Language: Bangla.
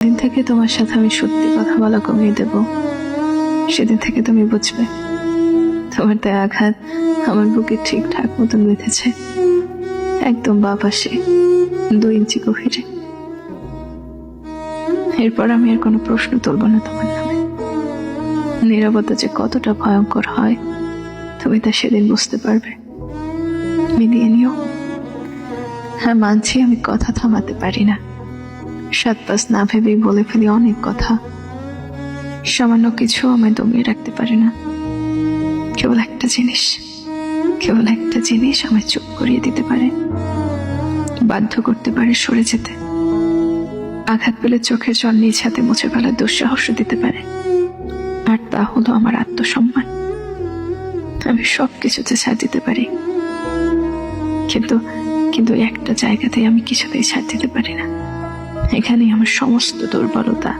দিন থেকে তোমার সাথে আমি সত্যি কথা বলা কমিয়ে দেব। সেদিন থেকে তুমি বুঝবে, তোমার দেয়া আঘাত আমার বুকে ঠিকঠাক মতন বেঁধেছে। একদম বা পাশে দুই ইঞ্চি গভীরে। এরপর আমি আর কোনো প্রশ্ন তুলব না তোমার নামে। নিরবতা যে কতটা ভয়ঙ্কর হয়, তুমি তা সেদিন বুঝতে পারবে। মিলিয়ে নিও। হ্যাঁ মানছি আমি কথা থামাতে পারি না। সাত না ভেবেই বলে ফেলি অনেক কথা। সামান্য কিছু আমায় দমিয়ে রাখতে পারে না। কেবল একটা জিনিস। কেবল একটা জিনিস আমায় চুপ করিয়ে দিতে পারে। বাধ্য করতে পারে সরে যেতে। আঘাত পেলে চোখের জল নিজ হাতে মুছে ফেলার দুঃসাহস দিতে পারে। আর তা হলো আমার আত্মসম্মান। আমি সব কিছুতে ছাড় দিতে পারি। কিন্তু কিন্তু একটা জায়গাতে আমি কিছুতেই ছাড় দিতে পারি না। এখানেই আমার সমস্ত দুর্বলতা।